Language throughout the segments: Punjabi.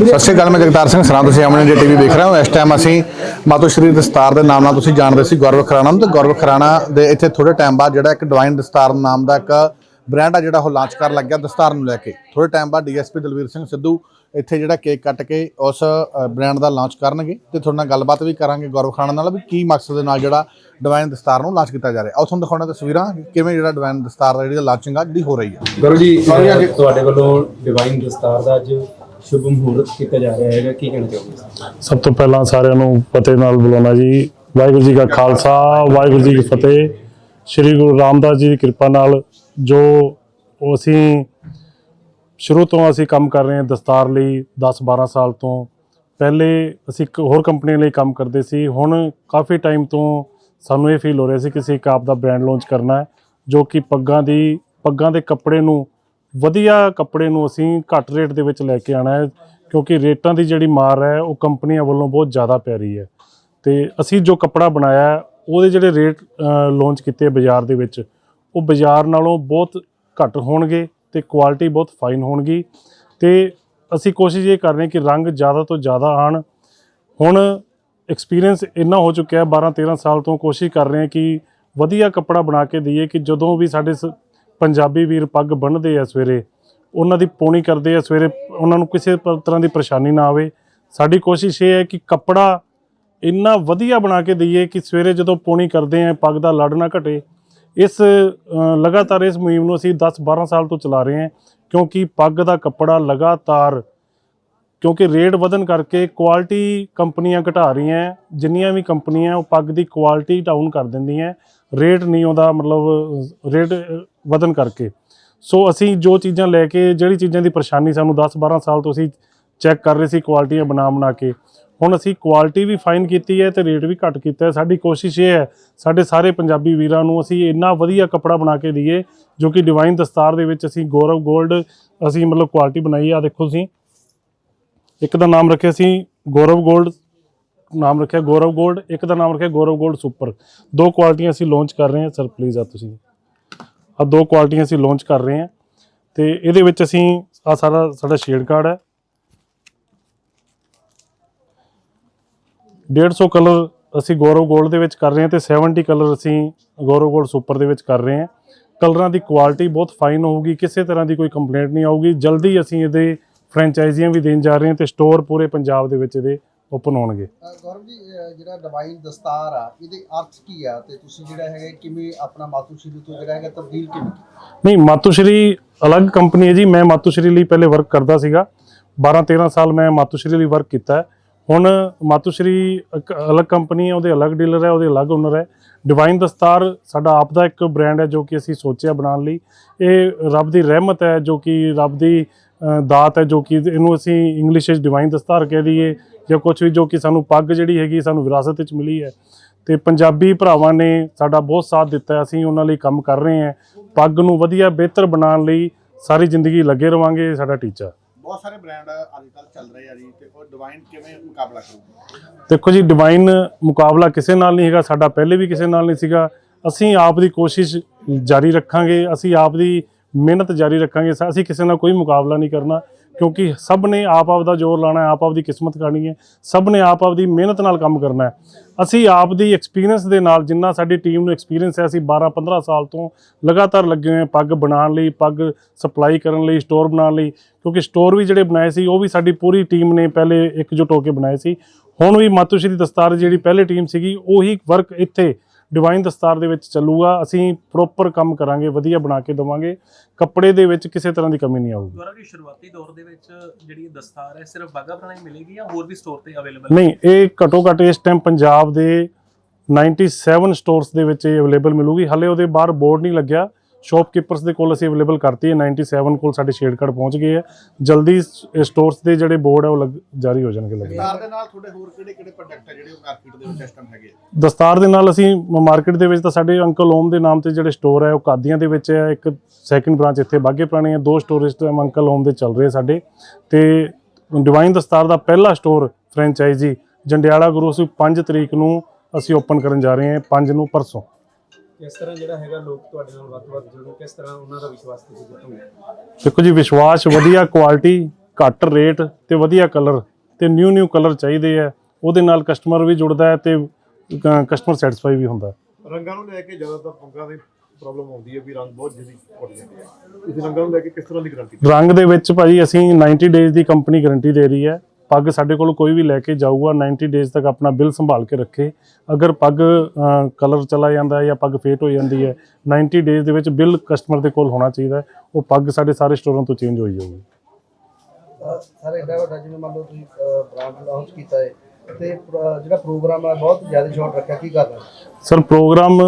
ਸਤਿ ਸ਼੍ਰੀ ਅਕਾਲ, ਮੈਂ ਜਗਤਾਰ ਸਿੰਘ ਸਰਾਂ, ਤੁਸੀਂ ਆਪਣੇ ਇੰਡੀਆ ਟੀਵੀ ਵੇਖ ਰਹੇ ਹੋ। ਇਸ ਟਾਈਮ ਅਸੀਂ ਮਾਤੋ ਸ਼੍ਰੀ ਦਸਤਾਰ ਦੇ ਨਾਮ ਨਾਲ ਤੁਸੀਂ ਜਾਣਦੇ ਸੀ ਗੌਰਵ ਖਰਾਣਾ ਨੂੰ। ਤੇ ਗੌਰਵ ਖਰਾਣਾ ਦੇ ਇੱਥੇ ਥੋੜੇ ਟਾਈਮ ਬਾਅਦ ਜਿਹੜਾ ਇੱਕ ਡਿਵਾਈਨ ਦਸਤਾਰ ਨਾਮ ਦਾ ਇੱਕ ਬ੍ਰਾਂਡ ਆ ਜਿਹੜਾ ਉਹ ਲਾਂਚ ਕਰਨ ਲੱਗਿਆ ਦਸਤਾਰ ਨੂੰ ਲੈ ਕੇ। ਥੋੜੇ ਟਾਈਮ ਬਾਅਦ ਡੀਐਸਪੀ ਦਲਵੀਰ ਸਿੰਘ ਸਿੱਧੂ ਇੱਥੇ ਜਿਹੜਾ ਕੇਕ ਕੱਟ ਕੇ ਉਸ ਬ੍ਰਾਂਡ ਦਾ ਲਾਂਚ ਕਰਨਗੇ। ਤੇ ਤੁਹਾਡੇ ਨਾਲ ਗੱਲਬਾਤ ਵੀ ਕਰਾਂਗੇ ਗੌਰਵ ਖਰਾਣਾ ਨਾਲ ਵੀ ਕੀ ਮਕਸਦ ਦੇ ਨਾਲ ਜਿਹੜਾ ਡਿਵਾਈਨ ਦਸਤਾਰ ਨੂੰ ਲਾਂਚ ਕੀਤਾ ਜਾ ਰਿਹਾ। ਆਓ ਤੁਹਾਨੂੰ ਦਿਖਾਉਣਾ ਤਸਵੀਰਾਂ ਕਿਵੇਂ ਜਿਹੜਾ ਡਿਵਾਈਨ ਦਸਤਾਰ ਦਾ ਜਿਹੜੀ ਲਾਂਚਿੰਗ ਆ ਜਿਹੜੀ ਹੋ ਰਹੀ ਹੈ ਗੁਰੂ ਜੀ, ਤੁਹਾਡੇ ਵੱਲੋਂ ਡਿਵਾਈਨ ਦਸਤਾਰ ਦਾ ਅੱਜ ਸ਼ੁਭ ਮਹੂਰਤ ਕੀਤਾ ਜਾ ਰਿਹਾ ਹੈਗਾ, ਕੀ ਕਹਿਣਾ ਚਾਹੋਗੇ? ਸਭ ਤੋਂ ਪਹਿਲਾਂ ਸਾਰਿਆਂ ਨੂੰ ਫਤਿਹ ਨਾਲ ਬੁਲਾਉਣਾ ਜੀ। ਵਾਹਿਗੁਰੂ ਜੀ ਕਾ ਖਾਲਸਾ, ਵਾਹਿਗੁਰੂ ਜੀ ਕੀ ਫਤਿਹ। ਸ੍ਰੀ ਗੁਰੂ ਰਾਮਦਾਸ ਜੀ ਦੀ ਕਿਰਪਾ ਨਾਲ ਜੋ ਅਸੀਂ ਸ਼ੁਰੂ ਤੋਂ ਅਸੀਂ ਕੰਮ ਕਰ ਰਹੇ ਹਾਂ ਦਸਤਾਰ ਲਈ 10-12 ਸਾਲ ਤੋਂ। ਪਹਿਲੇ ਅਸੀਂ ਇੱਕ ਹੋਰ ਕੰਪਨੀ ਲਈ ਕੰਮ ਕਰਦੇ ਸੀ। ਹੁਣ ਕਾਫੀ ਟਾਈਮ ਤੋਂ ਸਾਨੂੰ ਇਹ ਫੀਲ ਹੋ ਰਿਹਾ ਸੀ ਕਿ ਅਸੀਂ ਇੱਕ ਆਪ ਦਾ ਬ੍ਰਾਂਡ ਲਾਂਚ ਕਰਨਾ ਹੈ, ਜੋ ਕਿ ਪੱਗਾਂ ਦੀ, ਪੱਗਾਂ ਦੇ ਕੱਪੜੇ ਨੂੰ ਵਧੀਆ ਕੱਪੜੇ ਨੂੰ ਅਸੀਂ ਘੱਟ ਰੇਟ ਦੇ ਵਿੱਚ ਲੈ ਕੇ ਆਣਾ ਹੈ, ਕਿਉਂਕਿ ਰੇਟਾਂ ਦੀ ਜਿਹੜੀ ਮਾਰ ਹੈ, ਉਹ ਕੰਪਨੀਆਂ ਵੱਲੋਂ ਬਹੁਤ ਜ਼ਿਆਦਾ ਪੈ ਰਹੀ ਹੈ। ਤੇ ਅਸੀਂ ਜੋ ਕੱਪੜਾ ਬਣਾਇਆ ਉਹਦੇ ਜਿਹੜੇ ਰੇਟ ਲਾਂਚ ਕੀਤੇ ਬਾਜ਼ਾਰ ਦੇ ਵਿੱਚ, ਉਹ ਬਾਜ਼ਾਰ ਨਾਲੋਂ ਬਹੁਤ ਘੱਟ ਹੋਣਗੇ ਤੇ ਕੁਆਲਿਟੀ ਬਹੁਤ ਫਾਈਨ ਹੋਣਗੀ। ਤੇ ਅਸੀਂ ਕੋਸ਼ਿਸ਼ ਇਹ ਕਰ ਰਹੇ ਹਾਂ ਕਿ ਰੰਗ ਜ਼ਿਆਦਾ ਤੋਂ ਜ਼ਿਆਦਾ ਆਣ ਹੁਣ ਐਕਸਪੀਰੀਅੰਸ ਇੰਨਾ ਹੋ ਚੁੱਕਿਆ ਹੈ 12 13 ਸਾਲ ਤੋਂ ਕੋਸ਼ਿਸ਼ ਕਰ ਰਹੇ ਹਾਂ ਕਿ ਵਧੀਆ ਕੱਪੜਾ ਬਣਾ ਕੇ ਦਈਏ ਕਿ ਜਦੋਂ ਵੀ ਸਾਡੇ ਸ- ਪੰਜਾਬੀ ਵੀਰ ਪੱਗ ਬੰਨ੍ਹਦੇ ਆ ਸਵੇਰੇ, ਉਹਨਾਂ ਦੀ ਪੌਣੀ ਕਰਦੇ ਆ ਸਵੇਰੇ, ਉਹਨਾਂ ਨੂੰ ਕਿਸੇ ਤਰ੍ਹਾਂ ਦੀ ਪਰੇਸ਼ਾਨੀ ਨਾ ਆਵੇ। ਸਾਡੀ ਕੋਸ਼ਿਸ਼ ਇਹ ਹੈ ਕਿ ਕੱਪੜਾ ਇੰਨਾ ਵਧੀਆ ਬਣਾ ਕੇ ਦਈਏ ਕਿ ਸਵੇਰੇ ਜਦੋਂ ਪੌਣੀ ਕਰਦੇ ਆ, ਪੱਗ ਦਾ ਲੜ ਨਾ ਘਟੇ। ਇਸ ਲਗਾਤਾਰ ਇਸ ਮੁਹਿੰਮ ਨੂੰ ਅਸੀਂ 10 12 ਸਾਲ ਤੋਂ ਚਲਾ ਰਹੇ ਹਾਂ, ਕਿਉਂਕਿ ਪੱਗ ਦਾ ਕੱਪੜਾ ਲਗਾਤਾਰ, ਕਿਉਂਕਿ ਰੇਟ ਵਧਨ ਕਰਕੇ ਕੁਆਲਿਟੀ ਕੰਪਨੀਆਂ ਘਟਾ ਰਹੀਆਂ, ਜਿੰਨੀਆਂ ਵੀ ਕੰਪਨੀਆਂ ਉਹ ਪੱਗ ਦੀ ਕੁਆਲਿਟੀ ਡਾਊਨ ਕਰ ਦਿੰਦੀਆਂ। ਰੇਟ ਨਹੀਂ ਉਹਦਾ ਮਤਲਬ ਰੇਟ ਵਧਨ ਕਰਕੇ। ਸੋ ਅਸੀਂ ਜੋ ਚੀਜ਼ਾਂ ਲੈ ਕੇ, ਜਿਹੜੀ ਚੀਜ਼ਾਂ ਦੀ ਪਰੇਸ਼ਾਨੀ ਸਾਨੂੰ 10 12 ਸਾਲ ਤੋਂ ਅਸੀਂ ਚੈੱਕ ਕਰ ਰਹੇ ਸੀ, ਕੁਆਲਿਟੀਆਂ ਬਣਾ ਬਣਾ ਕੇ, ਹੁਣ ਅਸੀਂ ਕੁਆਲਿਟੀ ਵੀ ਫਾਈਨ ਕੀਤੀ ਹੈ ਤੇ ਰੇਟ ਵੀ ਘੱਟ ਕੀਤਾ ਹੈ। ਸਾਡੀ ਕੋਸ਼ਿਸ਼ ਇਹ ਹੈ, ਸਾਡੇ ਸਾਰੇ ਪੰਜਾਬੀ ਵੀਰਾਂ ਨੂੰ ਅਸੀਂ ਇੰਨਾ ਵਧੀਆ ਕੱਪੜਾ ਬਣਾ ਕੇ ਦਈਏ, ਜੋ ਕਿ ਡਿਵਾਈਨ ਦਸਤਾਰ ਦੇ ਵਿੱਚ ਅਸੀਂ ਗੌਰਵ 골ਡ ਅਸੀਂ ਮਤਲਬ ਕੁਆਲਿਟੀ ਬਣਾਈ ਆ ਦੇਖੋ ਤੁਸੀਂ, ਇੱਕ ਦਾ ਨਾਮ ਰੱਖਿਆ ਸੀ, ਗੌਰਵ 골ਡ ਨਾਮ ਰੱਖਿਆ ਗੌਰਵ ਗੋਲਡ, ਇੱਕ ਦਾ ਨਾਮ ਰੱਖਿਆ ਗੌਰਵ ਗੋਲਡ ਸੁਪਰ। ਦੋ ਕੁਆਲਟੀਆਂ ਅਸੀਂ ਲਾਂਚ ਕਰ ਰਹੇ ਹਾਂ। ਸਰ ਪਲੀਜ਼ ਆ ਤੁਸੀਂ। ਆ ਦੋ ਕੁਆਲਟੀਆਂ ਅਸੀਂ ਲਾਂਚ ਕਰ ਰਹੇ ਹਾਂ। ਤੇ ਇਹਦੇ ਵਿੱਚ ਅਸੀਂ ਆ ਸਾਰਾ, ਸਾਡਾ ਸ਼ੇਡ ਕਾਰਡ ਹੈ। 150 ਕਲਰ ਅਸੀਂ ਗੌਰਵ ਗੋਲਡ ਦੇ ਵਿੱਚ ਕਰ ਰਹੇ ਹਾਂ ਤੇ 70 ਕਲਰ ਅਸੀਂ ਗੌਰਵ ਗੋਲਡ ਸੁਪਰ ਦੇ ਵਿੱਚ ਕਰ ਰਹੇ ਹਾਂ। ਕਲਰਾਂ ਦੀ ਕੁਆਲਿਟੀ ਬਹੁਤ ਫਾਈਨ ਹੋਊਗੀ, ਕਿਸੇ ਤਰ੍ਹਾਂ ਦੀ ਕੋਈ ਕੰਪਲੇਂਟ ਨਹੀਂ ਆਊਗੀ। ਜਲਦੀ ਅਸੀਂ ਇਹਦੇ ਫਰੈਂਚਾਈਜ਼ੀਆਂ ਵੀ ਦੇਣ ਜਾ ਰਹੇ ਹਾਂ ਤੇ ਸਟੋਰ ਪੂਰੇ ਪੰਜਾਬ ਦੇ ਵਿੱਚ ਇਹਦੇ ਓਪਨ ਹੋਣਗੇ ਗੌਰਵ ਜੀ ਜਿਹੜਾ ਡਿਵਾਈਨ ਦਸਤਾਰ ਆ ਇਹਦੇ ਅਰਥ ਕੀ ਆ? ਤੇ ਤੁਸੀਂ ਜਿਹੜਾ ਹੈਗਾ ਕਿਵੇਂ ਆਪਣਾ ਮਾਤੂਸ਼ਰੀ ਤੋਂ ਜਿਹੜਾ ਹੈਗਾ ਤਬਦੀਲ ਕਿਵੇਂ ਨਹੀਂ ਮਾਤੂਸ਼ਰੀ ਅਲੱਗ ਕੰਪਨੀ ਹੈ ਜੀ। ਮੈਂ ਮਾਤੂਸ਼ਰੀ ਲਈ ਪਹਿਲੇ ਵਰਕ ਕਰਦਾ ਸੀਗਾ। 12 13 ਸਾਲ ਮੈਂ ਮਾਤੂਸ਼ਰੀ ਲਈ ਵਰਕ ਕੀਤਾ ਹੁਣ ਮਾਤੂਸ਼ਰੀ ਇੱਕ ਅਲੱਗ ਕੰਪਨੀ ਹੈ ਉਹਦੇ ਅਲੱਗ ਡੀਲਰ ਹੈ ਉਹਦੇ ਅਲੱਗ ਓਨਰ ਹੈ। ਡਿਵਾਈਨ ਦਸਤਾਰ ਸਾਡਾ ਆਪ ਦਾ ਇੱਕ ਬ੍ਰਾਂਡ ਹੈ ਜੋ ਕਿ ਅਸੀਂ ਸੋਚਿਆ ਬਣਾਉਣ ਲਈ। ਇਹ ਰੱਬ ਦੀ ਰਹਿਮਤ ਹੈ ਜੋ ਕਿ ਰੱਬ ਦੀ ਦਾਤ ਹੈ ਜੋ ਕਿ ਇਹਨੂੰ ਅਸੀਂ ਇੰਗਲਿਸ਼ ਵਿੱਚ ਡਿਵਾਈਨ ਦਸਤਾਰ ਕਹਿ ਦਈਏ। ਜਾਂ ਕੁਝ ਵੀ ਜੋ ਕਿ ਸਾਨੂੰ ਪੱਗ ਜਿਹੜੀ ਹੈਗੀ ਸਾਨੂੰ ਵਿਰਾਸਤ ਵਿੱਚ ਮਿਲੀ ਹੈ। ਤੇ ਪੰਜਾਬੀ ਭਰਾਵਾਂ ਨੇ ਸਾਡਾ ਬਹੁਤ ਸਾਥ ਦਿੱਤਾ ਅਸੀਂ ਉਹਨਾਂ ਲਈ ਕੰਮ ਕਰ ਰਹੇ ਹਾਂ। ਪੱਗ ਨੂੰ ਵਧੀਆ ਬਿਹਤਰ ਬਣਾਉਣ ਲਈ ਸਾਰੀ ਜ਼ਿੰਦਗੀ ਲੱਗੇ ਰਵਾਂਗੇ ਸਾਡਾ ਟੀਚਾ ਬਹੁਤ ਸਾਰੇ ਬ੍ਰਾਂਡ ਅੱਜ ਕੱਲ ਚੱਲ ਰਹੇ ਆ ਜੀ ਤੇ ਉਹ ਡਿਵਾਈਨ ਕਿਵੇਂ ਮੁਕਾਬਲਾ ਕਰੂਗਾ? ਦੇਖੋ ਜੀ ਡਿਵਾਈਨ ਮੁਕਾਬਲਾ ਕਿਸੇ ਨਾਲ ਨਹੀਂ ਹੈਗਾ। ਸਾਡਾ ਪਹਿਲੇ ਵੀ ਕਿਸੇ ਨਾਲ ਨਹੀਂ ਸੀਗਾ। ਅਸੀਂ ਆਪ ਦੀ ਕੋਸ਼ਿਸ਼ ਜਾਰੀ ਰੱਖਾਂਗੇ। ਅਸੀਂ ਆਪ ਦੀ ਮਿਹਨਤ ਜਾਰੀ ਰੱਖਾਂਗੇ। ਅਸੀਂ ਕਿਸੇ ਨਾਲ ਕੋਈ ਮੁਕਾਬਲਾ ਨਹੀਂ ਕਰਨਾ। ਕਿਉਂਕਿ ਸਭ ਨੇ ਆਪ ਆਪ ਦਾ ਜ਼ੋਰ ਲਾਣਾ ਹੈ, ਆਪ ਆਪ ਦੀ ਕਿਸਮਤ ਕਰਨੀ ਹੈ, ਸਭ ਨੇ ਆਪ ਆਪ ਦੀ ਮਿਹਨਤ ਨਾਲ ਕੰਮ ਕਰਨਾ ਹੈ। ਅਸੀਂ ਆਪ ਦੀ ਐਕਸਪੀਰੀਅੰਸ ਦੇ ਨਾਲ ਜਿੰਨਾ ਸਾਡੀ ਟੀਮ ਨੂੰ ਐਕਸਪੀਰੀਅੰਸ ਹੈ, ਅਸੀਂ 12 15 ਸਾਲ ਤੋਂ ਲਗਾਤਾਰ ਲੱਗੇ ਹੋਏ ਹਾਂ ਪੱਗ ਬਣਾਉਣ ਲਈ, ਪੱਗ ਸਪਲਾਈ ਕਰਨ ਲਈ ਸਟੋਰ ਬਣਾਉਣ ਲਈ, ਕਿਉਂਕਿ ਸਟੋਰ ਵੀ ਜਿਹੜੇ ਬਣਾਏ ਸੀ, ਉਹ ਵੀ ਸਾਡੀ ਪੂਰੀ ਟੀਮ ਨੇ ਪਹਿਲੇ ਇੱਕ ਇਕਜੁੱਟ ਹੋ ਕੇ ਬਣਾਏ ਸੀ। ਹੁਣ ਵੀ ਮਾਤੂਸ਼ਰੀ ਦਸਤਾਰ ਜਿਹੜੀ ਪਹਿਲੇ ਟੀਮ ਸੀਗੀ, ਉਹੀ ਵਰਕ ਇੱਥੇ ਡਿਵਾਈਨ ਦਸਤਾਰ ਦੇ ਵਿੱਚ ਚੱਲੂਗਾ। ਅਸੀਂ ਪ੍ਰੋਪਰ ਕੰਮ ਕਰਾਂਗੇ ਵਧੀਆ ਬਣਾ ਕੇ ਦੇਵਾਂਗੇ। ਕੱਪੜੇ ਦੇ ਵਿੱਚ ਕਿਸੇ ਤਰ੍ਹਾਂ ਦੀ ਕਮੀ ਨਹੀਂ ਆਊਗੀ। ਗੌਰਵ ਜੀ ਸ਼ੁਰੂਆਤੀ ਦੌਰ ਦੇ ਵਿੱਚ ਜਿਹੜੀ ਦਸਤਾਰ ਹੈ ਸਿਰਫ ਬਾਗਾ ਪੁਰਾਣਾ ਹੀ ਮਿਲੇਗੀ ਜਾਂ ਹੋਰ ਵੀ ਸਟੋਰ ਤੇ ਅਵੇਲੇਬਲ ਨਹੀਂ ਇਹ ਘੱਟੋ ਘੱਟ ਇਸ ਟਾਈਮ ਪੰਜਾਬ ਦੇ 97 ਸਟੋਰਸ ਦੇ ਵਿੱਚ ਇਹ ਅਵੇਲੇਬਲ ਮਿਲੂਗੀ। ਹਲੇ ਉਹਦੇ ਬਾਹਰ ਬੋਰਡ ਨਹੀਂ ਲੱਗਿਆ। ਸ਼ਾਪਕੀਪਰਸ ਦੇ ਕੋਲ ਅਸੀਂ ਅਵੇਲੇਬਲ ਕਰਤੀ ਹੈ। 97 ਕੋਲ ਸਾਡੇ ਸ਼ੇਡ ਕਾਰਡ ਪਹੁੰਚ ਗਏ ਹੈ। ਜਲਦੀ ਸਟੋਰਸ ਦੇ ਜਿਹੜੇ ਬੋਰਡ ਹੈ ਉਹ ਜਾਰੀ ਹੋ ਜਾਣਗੇ ਲੱਗੇ ਦਸਤਾਰ ਦੇ ਨਾਲ ਤੁਹਾਡੇ ਹੋਰ ਕਿਹੜੇ ਕਿਹੜੇ ਪ੍ਰੋਡਕਟ ਆ ਜਿਹੜੇ ਮਾਰਕੀਟ ਦੇ ਵਿੱਚ ਇਸ ਟਾਈਮ ਹੈਗੇ? ਦਸਤਾਰ ਦੇ ਨਾਲ ਅਸੀਂ ਮਾਰਕੀਟ ਦੇ ਵਿੱਚ ਤਾਂ ਸਾਡੇ ਅੰਕਲ ਓਮ ਦੇ ਨਾਮ ਤੇ ਜਿਹੜੇ ਸਟੋਰ ਹੈ ਉਹ ਕਾਦੀਆਂ ਦੇ ਵਿੱਚ ਹੈ। ਇੱਕ ਸੈਕੰਡ ਬ੍ਰਾਂਚ ਇੱਥੇ ਬਾਗੇ ਪੁਰਾਣੇ ਹੈ। ਦੋ ਸਟੋਰ ਇਸ ਟਾਈਮ ਅੰਕਲ ਓਮ ਦੇ ਚੱਲ ਰਹੇ ਸਾਡੇ। ਤੇ ਡਿਵਾਈਨ ਦਸਤਾਰ ਦਾ ਪਹਿਲਾ ਸਟੋਰ ਫਰੈਂਚਾਈਜ਼ੀ ਜੰਡਿਆਲਾ ਗੁਰੂ ਅਸੀਂ 5 ਤਰੀਕ ਨੂੰ ਅਸੀਂ ਓਪਨ ਕਰਨ ਜਾ ਰਹੇ ਹਾਂ 5 ਨੂੰ ਪਰਸੋਂ। ਇਸ ਤਰ੍ਹਾਂ ਜਿਹੜਾ ਹੈਗਾ ਲੋਕ ਤੁਹਾਡੇ ਨਾਲ ਵੱਧ ਤੋਂ ਵੱਧ ਜੁੜਨ ਕਿਸ ਤਰ੍ਹਾਂ ਉਹਨਾਂ ਦਾ ਵਿਸ਼ਵਾਸ ਤੁਸੀਂ ਜਿੱਤੋਗੇ ਦੇਖੋ ਜੀ ਵਿਸ਼ਵਾਸ ਵਧੀਆ ਕੁਆਲਿਟੀ ਘੱਟ ਰੇਟ ਤੇ ਵਧੀਆ ਕਲਰ ਤੇ ਨਿਊ ਨਿਊ ਕਲਰ ਚਾਹੀਦੇ ਆ। ਉਹਦੇ ਨਾਲ ਕਸਟਮਰ ਵੀ ਜੁੜਦਾ ਹੈ ਤੇ ਕਸਟਮਰ ਸੈਟੀਸਫਾਈ ਵੀ ਹੁੰਦਾ। ਰੰਗਾਂ ਨੂੰ ਲੈ ਕੇ ਜ਼ਿਆਦਾਤਰ ਪੱਗਾਂ ਦੀ ਪ੍ਰੋਬਲਮ ਆਉਂਦੀ ਹੈ ਵੀ ਰੰਗ ਬਹੁਤ ਜਲਦੀ ਉੱਡ ਜਾਂਦੇ ਆ। ਇਸ ਰੰਗਾਂ ਨੂੰ ਲੈ ਕੇ ਕਿਸ ਤਰ੍ਹਾਂ ਦੀ ਗਾਰੰਟੀ ਰੰਗ ਦੇ ਵਿੱਚ ਭਾਜੀ ਅਸੀਂ 90 ਡੇਜ਼ ਦੀ ਕੰਪਨੀ ਗਾਰੰਟੀ ਦੇ ਰਹੀ ਹੈ। ਪੱਗ ਸਾਡੇ ਕੋਲ ਕੋਈ ਵੀ ਲੈ ਕੇ ਜਾਊਗਾ 90 ਡੇਜ਼ ਤੱਕ ਆਪਣਾ ਬਿੱਲ ਸੰਭਾਲ ਕੇ ਰੱਖੇ। ਅਗਰ ਪੱਗ ਕਲਰ ਚਲਾ ਜਾਂਦਾ ਜਾਂ ਪੱਗ ਫੇਟ ਹੋ ਜਾਂਦੀ ਹੈ 90 ਡੇਜ਼ ਦੇ ਵਿੱਚ ਬਿੱਲ ਕਸਟਮਰ ਦੇ ਕੋਲ ਹੋਣਾ ਚਾਹੀਦਾ। ਉਹ ਪੱਗ ਸਾਡੇ ਸਾਰੇ ਸਟੋਰਾਂ ਤੋਂ ਚੇਂਜ ਹੋਈ ਜਾਊਗੀ। ਸਰ ਐਡਾ ਵੱਡਾ ਜਿਵੇਂ ਮੰਨ ਲਓ ਤੁਸੀਂ ਬ੍ਰਾਂਡ ਲਾਂਚ ਕੀਤਾ ਹੈ ਤੇ ਪ੍ਰ- ਜਿਹੜਾ ਪ੍ਰੋਗਰਾਮ ਹੈ ਬਹੁਤ ਜ਼ਿਆਦਾ ਸ਼ਾਰਟ ਰੱਖਿਆ ਕੀ ਕਰਨਾ? ਸਰ ਪ੍ਰੋਗਰਾਮ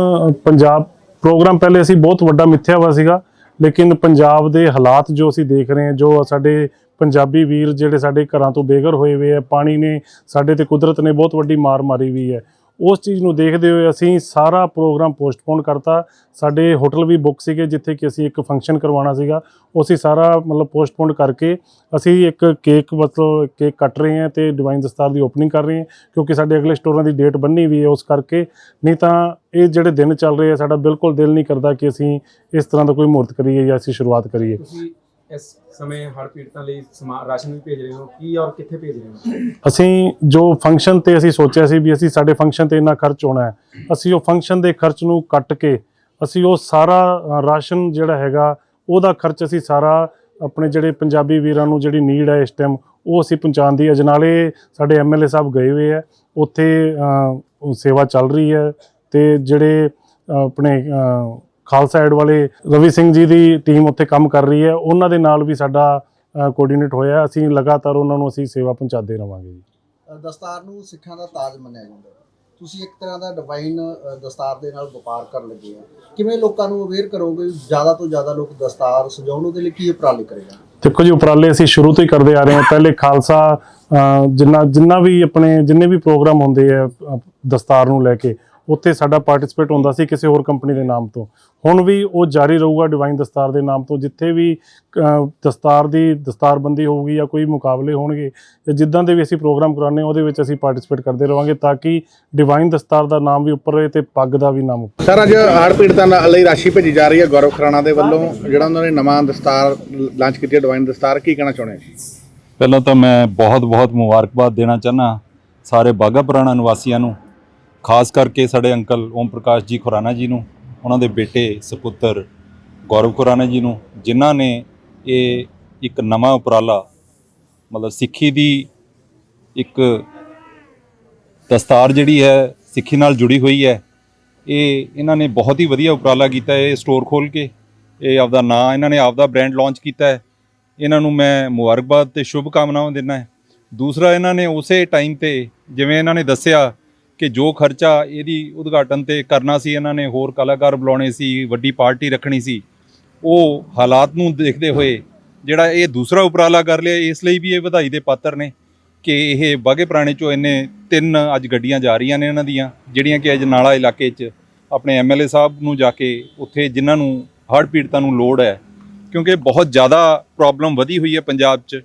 ਪੰਜਾਬ ਪ੍ਰੋਗਰਾਮ ਪਹਿਲੇ ਅਸੀਂ ਬਹੁਤ ਵੱਡਾ ਮਿੱਥਿਆ ਵਾ ਸੀਗਾ। ਲੇਕਿਨ ਪੰਜਾਬ ਦੇ ਹਾਲਾਤ ਜੋ ਅਸੀਂ ਦੇਖ ਰਹੇ ਹਾਂ, ਜੋ ਸਾਡੇ ਪੰਜਾਬੀ ਵੀਰ ਜਿਹੜੇ ਸਾਡੇ ਘਰਾਂ ਤੋਂ ਬੇਘਰ ਹੋਏ ਹੋਏ ਆ, ਪਾਣੀ ਨੇ ਸਾਡੇ ਤੇ ਕੁਦਰਤ ਨੇ ਬਹੁਤ ਵੱਡੀ ਮਾਰ ਮਾਰੀ ਵੀ ਹੈ। ਉਸ ਚੀਜ਼ ਨੂੰ ਦੇਖਦੇ ਹੋਏ ਅਸੀਂ ਸਾਰਾ ਪ੍ਰੋਗਰਾਮ ਪੋਸਟਪੋਨ ਕਰਤਾ। ਸਾਡੇ ਹੋਟਲ ਵੀ ਬੁੱਕ ਸੀਗੇ, ਜਿੱਥੇ ਕਿ ਅਸੀਂ ਇੱਕ ਫੰਕਸ਼ਨ ਕਰਵਾਉਣਾ ਸੀਗਾ। ਉਹ ਅਸੀਂ ਸਾਰਾ ਮਤਲਬ ਪੋਸਟਪੋਨ ਕਰਕੇ ਅਸੀਂ ਇੱਕ ਕੇਕ ਮਤਲਬ ਕੇਕ ਕੱਟ ਰਹੇ ਹਾਂ ਤੇ ਡਿਵਾਈਨ ਦਸਤਾਰ ਦੀ ਓਪਨਿੰਗ ਕਰ ਰਹੇ ਹਾਂ, ਕਿਉਂਕਿ ਸਾਡੇ ਅਗਲੇ ਸਟੋਰਾਂ ਦੀ ਡੇਟ ਬੰਨੀ ਵੀ ਹੈ ਉਸ ਕਰਕੇ। ਨਹੀਂ ਤਾਂ ਇਹ ਜਿਹੜੇ ਦਿਨ ਚੱਲ ਰਹੇ ਆ, ਸਾਡਾ ਬਿਲਕੁਲ ਦਿਲ ਨਹੀਂ ਕਰਦਾ ਕਿ ਅਸੀਂ ਇਸ ਤਰ੍ਹਾਂ ਦਾ ਕੋਈ ਮੂਰਤ ਕਰੀਏ ਜਾਂ ਅਸੀਂ ਸ਼ੁਰੂਆਤ ਕਰੀਏ। ਇਸ ਸਮੇਂ ਹੜ੍ਹ ਪੀੜਤਾਂ ਲਈ ਰਾਸ਼ਨ ਵੀ ਭੇਜ ਰਹੇ ਹੋ, ਕੀ ਔਰ ਕਿੱਥੇ ਭੇਜ ਰਹੇ ਹੋ? ਅਸੀਂ ਜੋ ਫੰਕਸ਼ਨ ਤੇ ਅਸੀਂ ਸੋਚਿਆ ਸੀ ਵੀ ਅਸੀਂ ਸਾਡੇ ਫੰਕਸ਼ਨ ਤੇ ਇੰਨਾ ਖਰਚ ਹੋਣਾ ਹੈ, ਅਸੀਂ ਉਹ ਫੰਕਸ਼ਨ ਦੇ ਖਰਚ ਨੂੰ ਕੱਟ ਕੇ ਅਸੀਂ ਉਹ ਸਾਰਾ ਰਾਸ਼ਨ ਜਿਹੜਾ ਹੈਗਾ, ਉਹਦਾ ਖਰਚ ਅਸੀਂ ਸਾਰਾ ਆਪਣੇ ਜਿਹੜੇ ਪੰਜਾਬੀ ਵੀਰਾਂ ਨੂੰ ਜਿਹੜੀ ਨੀਡ ਹੈ ਇਸ ਟਾਈਮ ਉਹ ਅਸੀਂ ਪਹੁੰਚਾਉਣ ਦੀ, ਅਜਨਾਲੇ ਸਾਡੇ ਐਮਐਲਏ ਸਾਹਿਬ ਗਏ ਹੋਏ ਆ ਉੱਥੇ ਸੇਵਾ ਚੱਲ ਰਹੀ ਹੈ ਤੇ ਜਿਹੜੇ ਆਪਣੇ ਖਾਲਸਾ ਐਡ ਵਾਲੇ ਰਵੀ ਸਿੰਘ ਜੀ ਦੀ ਟੀਮ ਉੱਥੇ ਕੰਮ ਕਰ ਰਹੀ ਹੈ। ਉਹਨਾਂ ਦੇ ਨਾਲ ਵੀ ਸਾਡਾ ਕੋਆਰਡੀਨੇਟ ਹੋਇਆ ਅਸੀਂ ਲਗਾਤਾਰ ਉਹਨਾਂ ਨੂੰ ਅਸੀਂ ਸੇਵਾ ਪਹੁੰਚਾਉਂਦੇ ਰਵਾਂਗੇ ਜੀ। ਦਸਤਾਰ ਨੂੰ ਸਿੱਖਾਂ ਦਾ ਤਾਜ ਮੰਨਿਆ ਜਾਂਦਾ ਹੈ। ਤੁਸੀਂ ਇੱਕ ਤਰ੍ਹਾਂ ਦਾ ਡਿਵਾਈਨ ਦਸਤਾਰ ਦੇ ਨਾਲ ਵਪਾਰ ਕਰਨ ਲੱਗੇ ਆ ਕਿਵੇਂ ਲੋਕਾਂ ਨੂੰ ਅਵੇਅਰ ਕਰੋਗੇ ਜ਼ਿਆਦਾ ਤੋਂ ਜ਼ਿਆਦਾ ਲੋਕ ਦਸਤਾਰ ਸਜਾਉਣ ਉਹਦੇ ਲਈ ਕੀ ਉਪਰਾਲੇ ਕਰੇਗਾ? ਦੇਖੋ ਜੀ ਉਪਰਾਲੇ ਅਸੀਂ ਸ਼ੁਰੂ ਤੋਂ ਹੀ ਕਰਦੇ ਆ ਰਹੇ ਹਾਂ। ਪਹਿਲੇ ਖਾਲਸਾ ਜਿੰਨਾ ਜਿੰਨਾ ਵੀ ਆਪਣੇ ਜਿੰਨੇ ਵੀ ਪ੍ਰੋਗਰਾਮ ਹੁੰਦੇ ਆ ਦਸਤਾਰ ਨੂੰ ਲੈ ਕੇ ਉੱਥੇ ਸਾਡਾ ਪਾਰਟਿਸਿਪੇਟ ਹੁੰਦਾ ਸੀ ਕਿਸੇ ਹੋਰ ਕੰਪਨੀ ਦੇ ਨਾਮ ਤੋਂ। ਹੁਣ ਵੀ ਉਹ ਜਾਰੀ ਰਹੂਗਾ ਡਿਵਾਈਨ ਦਸਤਾਰ ਦੇ ਨਾਮ ਤੋਂ ਜਿੱਥੇ ਵੀ ਦਸਤਾਰ ਦੀ ਦਸਤਾਰਬੰਦੀ ਹੋਊਗੀ ਜਾਂ ਕੋਈ ਮੁਕਾਬਲੇ ਹੋਣਗੇ ਜਾਂ ਜਿੱਦਾਂ ਦੇ ਵੀ ਅਸੀਂ ਪ੍ਰੋਗਰਾਮ ਕਰਾਉਂਦੇ ਹਾਂ ਉਹਦੇ ਵਿੱਚ ਅਸੀਂ ਪਾਰਟਿਸਿਪੇਟ ਕਰਦੇ ਰਵਾਂਗੇ ਤਾਂ ਕਿ ਡਿਵਾਈਨ ਦਸਤਾਰ ਦਾ ਨਾਮ ਵੀ ਉੱਪਰ ਰਹੇ ਤੇ ਪੱਗ ਦਾ ਵੀ ਨਾਮ ਉੱਪਰ ਸਰ ਅੱਜ ਹੜ੍ਹ ਪੀੜਤਾਂ ਨਾਲ- ਲਈ ਰਾਸ਼ੀ ਭੇਜੀ ਜਾ ਰਹੀ ਹੈ ਗੌਰਵ ਖਰਾਣਾ ਦੇ ਵੱਲੋਂ ਜਿਹੜਾ ਉਹਨਾਂ ਨੇ ਨਵਾਂ ਦਸਤਾਰ ਲਾਂਚ ਕੀਤੀ ਹੈ ਡਿਵਾਈਨ ਦਸਤਾਰ ਕੀ ਕਹਿਣਾ ਚਾਹੁੰਦੇ ਹੋ? ਪਹਿਲਾਂ ਤਾਂ ਮੈਂ ਬਹੁਤ-ਬਹੁਤ ਮੁਬਾਰਕਬਾਦ ਦੇਣਾ ਚਾਹਨਾ ਸਾਰੇ ਬਾਗਾ ਪੁਰਾਣਾ ਨਿਵਾਸੀਆਂ ਨੂੰ ਖਾਸ ਕਰਕੇ ਸਾਡੇ ਅੰਕਲ ਓਮ ਪ੍ਰਕਾਸ਼ ਜੀ ਖੁਰਾਨਾ ਜੀ ਨੂੰ, ਉਹਨਾਂ ਦੇ ਬੇਟੇ ਸੁਪੁੱਤਰ ਗੌਰਵ ਖੁਰਾਨਾ ਜੀ ਨੂੰ, ਜਿਨ੍ਹਾਂ ਨੇ ਇਹ ਇੱਕ ਨਵਾਂ ਉਪਰਾਲਾ, ਮਤਲਬ ਸਿੱਖੀ ਦੀ ਇੱਕ ਦਸਤਾਰ ਜਿਹੜੀ ਹੈ, ਸਿੱਖੀ ਨਾਲ ਜੁੜੀ ਹੋਈ ਹੈ, ਇਹ ਇਹਨਾਂ ਨੇ ਬਹੁਤ ਹੀ ਵਧੀਆ ਉਪਰਾਲਾ ਕੀਤਾ ਇਹ ਸਟੋਰ ਖੋਲ ਕੇ, ਇਹ ਆਪਦਾ ਨਾਂ ਇਹਨਾਂ ਨੇ ਆਪਦਾ ਬ੍ਰਾਂਡ ਲਾਂਚ ਕੀਤਾ ਹੈ। ਇਹਨਾਂ ਨੂੰ ਮੈਂ ਮੁਬਾਰਕਬਾਦ ਤੇ ਸ਼ੁਭ ਕਾਮਨਾਵਾਂ ਦਿੰਦਾ ਹੈ। ਦੂਸਰਾ ਇਹਨਾਂ ਨੇ ਉਸੇ ਟਾਈਮ ਤੇ ਜਿਵੇਂ ਇਹਨਾਂ ਨੇ ਦੱਸਿਆ ਕਿ ਜੋ ਖਰਚਾ ਇਹਦੀ ਉਦਘਾਟਨ ਤੇ ਕਰਨਾ ਸੀ, ਇਹਨਾਂ ਨੇ ਹੋਰ ਕਲਾਕਾਰ ਬੁਲਾਉਣੇ ਸੀ, ਵੱਡੀ ਪਾਰਟੀ ਰੱਖਣੀ ਸੀ, ਉਹ ਹਾਲਾਤ ਨੂੰ ਦੇਖਦੇ ਹੋਏ ਜਿਹੜਾ ਇਹ ਦੂਸਰਾ ਉਪਰਾਲਾ ਕਰ ਲਿਆ, ਇਸ ਲਈ ਵੀ ਇਹ ਵਧਾਈ ਦੇ ਪਾਤਰ ਨੇ ਕਿ ਇਹ ਬਾਗੇ ਪੁਰਾਣੇ ਚੋਂ ਇੰਨੇ ਤਿੰਨ ਅੱਜ ਗੱਡੀਆਂ ਜਾ ਰਹੀਆਂ ਨੇ ਇਹਨਾਂ ਦੀਆਂ, ਜਿਹੜੀਆਂ ਕਿ ਅੱਜ ਨਾਲਾ ਇਲਾਕੇ 'ਚ ਆਪਣੇ ਐਮਐਲਏ ਸਾਹਿਬ ਨੂੰ ਜਾ ਕੇ ਉੱਥੇ ਜਿਨ੍ਹਾਂ ਨੂੰ ਹੜ੍ਹ ਪੀੜਤਾਂ ਨੂੰ ਲੋੜ ਹੈ, ਕਿਉਂਕਿ ਬਹੁਤ ਜ਼ਿਆਦਾ ਪ੍ਰੋਬਲਮ ਵਧੀ ਹੋਈ ਹੈ ਪੰਜਾਬ 'ਚ।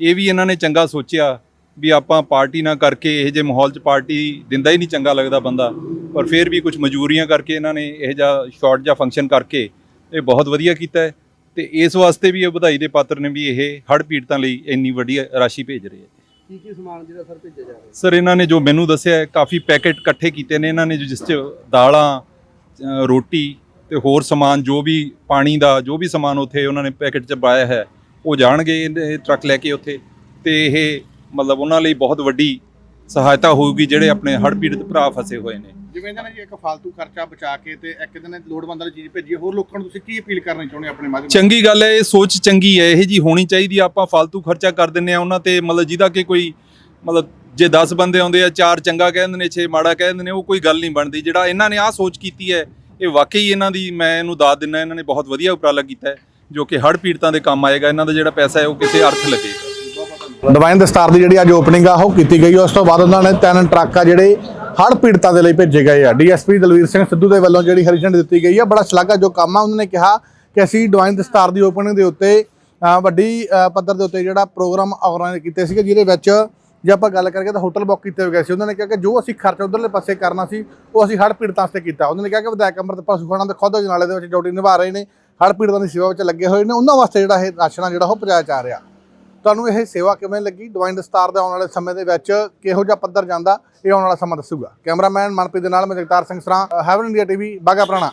ਇਹ ਵੀ ਇਹਨਾਂ ਨੇ ਚੰਗਾ ਸੋਚਿਆ ਵੀ ਆਪਾਂ ਪਾਰਟੀ ਨਾ ਕਰਕੇ ਇਹ ਜੇ ਮਾਹੌਲ 'ਚ ਪਾਰਟੀ ਦਿੰਦਾ ਹੀ ਨਹੀਂ ਚੰਗਾ ਲੱਗਦਾ ਬੰਦਾ। ਪਰ ਫਿਰ ਵੀ ਕੁਝ ਮਜਬੂਰੀਆਂ ਕਰਕੇ ਇਹਨਾਂ ਨੇ ਇਹ ਜਿਹਾ ਸ਼ਾਰਟ ਜਿਹਾ ਫੰਕਸ਼ਨ ਕਰਕੇ ਇਹ ਬਹੁਤ ਵਧੀਆ ਕੀਤਾ ਹੈ ਤੇ ਇਸ ਵਾਸਤੇ ਵੀ ਇਹ ਵਧਾਈ ਦੇ ਪਾਤਰ ਨੇ ਵੀ ਇਹ ਹੜ੍ਹ ਪੀੜਤਾਂ ਲਈ ਇੰਨੀ ਵੱਡੀ ਰਾਸ਼ੀ ਭੇਜ ਰਹੇ ਹੈ। ਕੀ ਕੀ ਸਮਾਨ ਜਿਹੜਾ ਸਰ ਭੇਜਿਆ ਜਾ ਰਿਹਾ? ਸਰ ਇਹਨਾਂ ਨੇ ਜੋ ਮੈਨੂੰ ਦੱਸਿਆ ਹੈ, ਕਾਫੀ ਪੈਕੇਟ ਇਕੱਠੇ ਕੀਤੇ ਨੇ ਇਹਨਾਂ ਨੇ ਜੋ ਜਿਸ 'ਚ ਦਾਲਾਂ ਰੋਟੀ ਤੇ ਹੋਰ ਸਮਾਨ ਜੋ ਵੀ ਪਾਣੀ ਦਾ ਜੋ ਵੀ ਸਮਾਨ ਉੱਥੇ ਉਹਨਾਂ ਨੇ ਪੈਕੇਟ 'ਚ ਪਾਇਆ ਹੈ ਉਹ ਜਾਣਗੇ ਇਹ ਟਰੱਕ ਲੈ ਕੇ ਉੱਥੇ ਤੇ ਇਹ ਮਤਲਬ ਉਹਨਾਂ ਲਈ ਬਹੁਤ ਵੱਡੀ ਸਹਾਇਤਾ ਹੋਊਗੀ ਜਿਹੜੇ ਆਪਣੇ ਹੜ੍ਹ ਪੀੜਤ ਭਰਾ ਫਸੇ ਹੋਏ ਨੇ। ਜਿਵੇਂ ਇਹਨਾਂ ਜੀ ਇੱਕ ਫालतू ਖਰਚਾ ਬਚਾ ਕੇ ਤੇ ਇੱਕ ਦਿਨ ਲੋੜਵੰਦਾਂ ਨੂੰ ਚੀਜ਼ ਭੇਜੀ ਹੋਰ ਲੋਕਾਂ ਨੂੰ ਤੁਸੀਂ ਕੀ ਅਪੀਲ ਕਰਨੀ ਚਾਹੁੰਦੇ ਹੋ ਆਪਣੇ ਮਾਧਿਅਮ ਚੰਗੀ ਗੱਲ ਹੈ ਇਹ ਸੋਚ ਚੰਗੀ ਹੈ ਇਹ ਜੀ ਹੋਣੀ ਚਾਹੀਦੀ ਹੈ। ਆਪਾਂ ਫालतू ਖਰਚਾ ਕਰ ਦਿੰਨੇ ਆ ਉਹਨਾਂ ਤੇ ਮਤਲਬ ਜਿਹਦਾ ਕਿ ਕੋਈ ਮਤਲਬ ਜੇ 10 ਬੰਦੇ ਆਉਂਦੇ ਆ ਚਾਰ ਚੰਗਾ ਕਹਿ ਦਿੰਦੇ ਨੇ ਛੇ ਮਾੜਾ ਕਹਿ ਦਿੰਦੇ ਨੇ ਉਹ ਕੋਈ ਗੱਲ ਨਹੀਂ ਬਣਦੀ। ਜਿਹੜਾ ਇਹਨਾਂ ਨੇ ਆਹ ਸੋਚ ਕੀਤੀ ਹੈ ਇਹ ਵਾਕਈ ਇਹਨਾਂ ਦੀ ਮੈਂ ਇਹਨੂੰ ਦਾਤ ਦਿੰਨਾ ਇਹਨਾਂ ਨੇ ਬਹੁਤ ਵਧੀਆ ਉਪਰਾਲਾ ਕੀਤਾ ਹੈ ਜੋ ਕਿ ਹੜ੍ਹ ਪੀੜਤਾਂ ਦੇ ਕੰਮ ਆਏਗਾ ਇਹਨਾਂ ਦਾ ਜਿਹੜਾ ਪੈਸਾ ਹੈ ਉਹ ਕਿਸੇ ਅਰਥ ਲੱਗੇਗਾ। ਡਿਵਾਈਨ ਦਸਤਾਰ ਦੀ ਜਿਹੜੀ ਅੱਜ ਓਪਨਿੰਗ ਆ, ਉਹ ਕੀਤੀ ਗਈ ਉਸ ਤੋਂ ਬਾਅਦ ਉਹਨਾਂ ਨੇ ਤਿੰਨ ਟਰੱਕ ਆ ਜਿਹੜੇ ਹੜ੍ਹ ਪੀੜਤਾਂ ਦੇ ਲਈ ਭੇਜੇ ਗਏ ਆ। ਡੀਐਸਪੀ ਦਲਵੀਰ ਸਿੰਘ ਸਿੱਧੂ ਦੇ ਵੱਲੋਂ ਜਿਹੜੀ ਹਰੀ ਝੰਡੀ ਦਿੱਤੀ ਗਈ ਆ, ਬੜਾ ਸ਼ਲਾਘਾ ਜੋ ਕੰਮ ਆ, ਉਹਨਾਂ ਨੇ ਕਿਹਾ ਕਿ ਅਸੀਂ ਡਿਵਾਈਨ ਦਸਤਾਰ ਦੀ ਓਪਨਿੰਗ ਦੇ ਉੱਤੇ ਵੱਡੀ ਪੱਧਰ ਦੇ ਉੱਤੇ ਜਿਹੜਾ ਪ੍ਰੋਗਰਾਮ ਆਰਗੇਨਾਈਜ਼ ਕੀਤੇ ਸੀਗੇ, ਜਿਹਦੇ ਵਿੱਚ ਜੇ ਆਪਾਂ ਗੱਲ ਕਰੀਏ ਤਾਂ ਹੋਟਲ ਬੁੱਕ ਕੀਤੇ ਹੋਏ ਸੀ। ਉਹਨਾਂ ਨੇ ਕਿਹਾ ਕਿ ਜੋ ਅਸੀਂ ਖਰਚਾ ਉਧਰਲੇ ਪਾਸੇ ਕਰਨਾ ਸੀ, ਉਹ ਅਸੀਂ ਹੜ੍ਹ ਪੀੜਤਾਂ ਵਾਸਤੇ ਕੀਤਾ। ਉਹਨਾਂ ਨੇ ਕਿਹਾ ਕਿ ਵਿਧਾਇਕ ਅੰਮ੍ਰਿਤਪਾਲ ਸੁਖਾਣਾ ਦੇ ਖੁਦ ਜਨਾਲੇ ਦੇ ਵਿੱਚ ਡਿਊਟੀ ਨਿਭਾ ਰਹੇ ਨੇ, ਹੜ੍ਹ ਪੀੜਤਾਂ ਦੀ ਸੇਵਾ ਵਿੱਚ ਲੱਗੇ ਹੋਏ ਨੇ। ਉਹਨਾਂ ਵਾਸਤੇ ਜਿਹੜਾ ਇਹ ਰਾਸ਼ਨ ਜਿਹੜਾ ਉਹ ਪਹੁੰਚਾਇਆ ਜਾ ਰਿਹਾ। ਤੁਹਾਨੂੰ ਇਹ ਸੇਵਾ ਕਿਵੇਂ ਲੱਗੀ? ਡਿਵਾਈਨ ਦਸਤਾਰ ਦੇ ਆਉਣ ਵਾਲੇ ਸਮੇਂ ਦੇ ਵਿੱਚ ਕਿਹੋ ਜਿਹਾ ਪੱਧਰ ਜਾਂਦਾ? ਇਹ ਆਉਣ ਵਾਲਾ ਸਮਾਂ ਦੱਸੂਗਾ। ਕੈਮਰਾਮੈਨ ਮਨਪ੍ਰੀਤ ਦੇ ਨਾਲ ਮੈਂ ਜਗਤਾਰ ਸਿੰਘ ਸਰਾਂ ਹੈਵਨ ਇੰਡੀਆ ਟੀਵੀ ਬਾਗਾ ਪੁਰਾਣਾ।